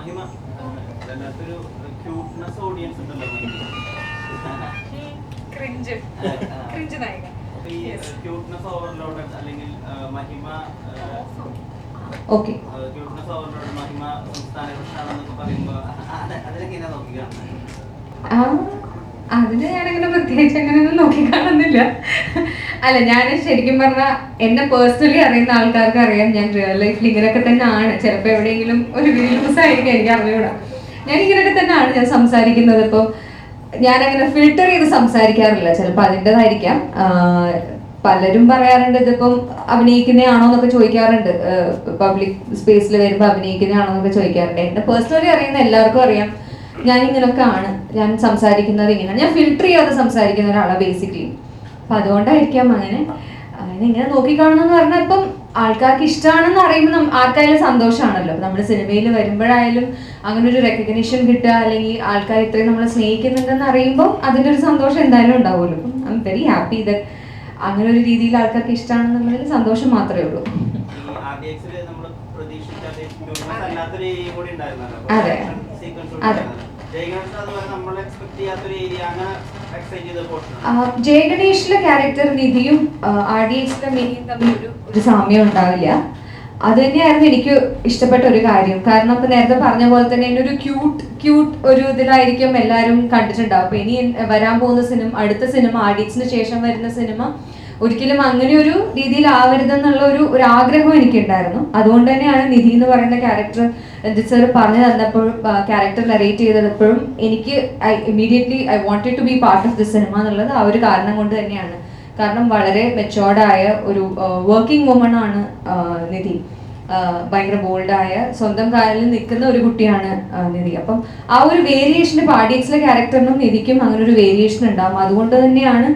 മഹിമ. അതിനകത്തൊരു cuteness audience ഉണ്ടല്ലോ ക്രിഞ്ച്. ക്രിഞ്ച് നായിക. ഈ ക്യൂട്ട്നെസ് ഓവർലോഡ് അല്ലെങ്കിൽ മഹിമ ഓക്കെ. ക്യൂട്ട്നെസ് ഓവർലോഡ് മഹിമ സംസ്ഥാന പ്രശ്നമാണെന്നൊക്കെ പറയുമ്പോ അത് അതിനെങ്ങനെയാ നോക്കിക്കാണുന്നത് അതിന് ഞാനങ്ങനെ പ്രത്യേകിച്ച് അങ്ങനെയൊന്നും നോക്കിക്കാണുന്നില്ല. അല്ല ഞാൻ ശരിക്കും പറഞ്ഞാൽ എന്നെ പേഴ്സണലി അറിയുന്ന ആൾക്കാർക്ക് അറിയാം ഞാൻ റിയൽ ലൈഫിൽ ഇങ്ങനെയൊക്കെ തന്നെ ആണ് ചിലപ്പോൾ എവിടെയെങ്കിലും ഒരു വീഡിയോസ് ആയിരിക്കും എനിക്ക് അറിഞ്ഞുകൂടാ. ഞാൻ ഇങ്ങനെയൊക്കെ തന്നെ ആണ് ഞാൻ സംസാരിക്കുന്നത്. ഇപ്പോൾ അങ്ങനെ ഫിൽട്ടർ ചെയ്ത് സംസാരിക്കാറില്ല. ചിലപ്പോൾ അതിന്റെതായിരിക്കാം പലരും പറയാറുണ്ട് ഇതിപ്പം അഭിനയിക്കുന്നതാണോ എന്നൊക്കെ ചോദിക്കാറുണ്ട്. പബ്ലിക് സ്പേസിൽ വരുമ്പോൾ അഭിനയിക്കുന്നതാണോ എന്നൊക്കെ ചോദിക്കാറുണ്ട്. എന്നെ പേഴ്സണലി അറിയുന്ന എല്ലാവർക്കും അറിയാം. ഞാൻ ഇങ്ങനെയൊക്കെ ആണ് ഞാൻ സംസാരിക്കുന്നത് ഇങ്ങനെയാണ്. ഞാൻ ഫിൽട്ടർ ചെയ്യാതെ സംസാരിക്കുന്ന ഒരാളാണ് ബേസിക്കലി അപ്പൊ അതുകൊണ്ടായിരിക്കാം അങ്ങനെ. അങ്ങനെ ഇങ്ങനെ നോക്കിക്കാണുന്നെന്ന് പറഞ്ഞാൽ ഇപ്പം ആൾക്കാർക്ക് ഇഷ്ടമാണെന്ന് അറിയുമ്പോൾ ആർക്കായാലും സന്തോഷമാണല്ലോ നമ്മുടെ സിനിമയിൽ വരുമ്പോഴായാലും അങ്ങനെ ഒരു റെക്കഗ്നിഷൻ കിട്ടുക അല്ലെങ്കിൽ ആൾക്കാർ ഇത്രയും നമ്മളെ സ്നേഹിക്കുന്നുണ്ടെന്ന് അറിയുമ്പോൾ അതിന്റെ ഒരു സന്തോഷം എന്തായാലും ഉണ്ടാവുമല്ലോ. അപ്പം I'm very happy that അങ്ങനെ ഒരു രീതിയിൽ ആൾക്കാർക്ക് ഇഷ്ടമാണെന്നുള്ളതിൽ സന്തോഷം മാത്രമേ ഉള്ളൂ. അതെ. അതെ. ജയഗണേഷ് അതുപോലെ നമ്മൾ എക്സ്പെക്ട് ചെയ്യാത്തൊരു ഏരിയ അങ്ങനെ എക്സൈറ്റ് ചെയ്ത പോർഷൻ ആ, ജയ ഗണേഷിലെ ക്യാരക്ടർ നിധിയും ആർ ഡി എക്സിലെ മിനിയും തമ്മിൽ ഒരു ഒരു സാമ്യം ഉണ്ടാവില്ല. അത് തന്നെയായിരുന്നു എനിക്ക് ഇഷ്ടപ്പെട്ട ഒരു കാര്യം. കാരണം ഇപ്പൊ നേരത്തെ പറഞ്ഞ പോലെ തന്നെ എന്നെ ഒരു ക്യൂട്ട് ക്യൂട്ട് ഒരു ഇതിലായിരിക്കും എല്ലാവരും കണ്ടിട്ടുണ്ടാവും. അപ്പൊ ഇനി വരാൻ പോകുന്ന സിനിമ അടുത്ത സിനിമ ആർ ശേഷം വരുന്ന സിനിമ ഒരിക്കലും അങ്ങനെ ഒരു രീതിയിൽ ആവരുതെന്നുള്ള ഒരു ഒരു ആഗ്രഹം എനിക്കുണ്ടായിരുന്നു. അതുകൊണ്ട് തന്നെയാണ് നിധി എന്ന് പറയുന്ന ക്യാരക്ടർ രഞ്ജിത് സാർ പറഞ്ഞു തന്നപ്പോൾ ക്യാരക്ടർ നറേറ്റ് ചെയ്തപ്പോഴും എനിക്ക് I immediately I wanted to be part of the cinema എന്നുള്ളത് ആ ഒരു കാരണം കൊണ്ട് തന്നെയാണ്. കാരണം വളരെ മെച്ചോർഡായ ഒരു വർക്കിംഗ് വുമൺ ആണ് നിധി. ഭയങ്കര ബോൾഡായ സ്വന്തം കാലിൽ നിൽക്കുന്ന ഒരു കുട്ടിയാണ് നിധി. അപ്പം ആ ഒരു വേരിയേഷൻ പാഡിയക്സിലെ ക്യാരക്ടറിനും നിധിക്കും അങ്ങനെ ഒരു വേരിയേഷൻ ഉണ്ടാകും അതുകൊണ്ട് തന്നെയാണ്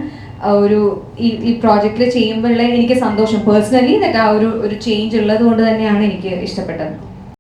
ഒരു ഈ ഈ പ്രോജക്റ്റിൽ ചെയ്യുമ്പോഴുള്ള എനിക്ക് സന്തോഷം. പേഴ്സണലി ആ ഒരു ഒരു ചേഞ്ച് ഉള്ളത് കൊണ്ട് തന്നെയാണ് എനിക്ക് ഇഷ്ടപ്പെട്ടത്.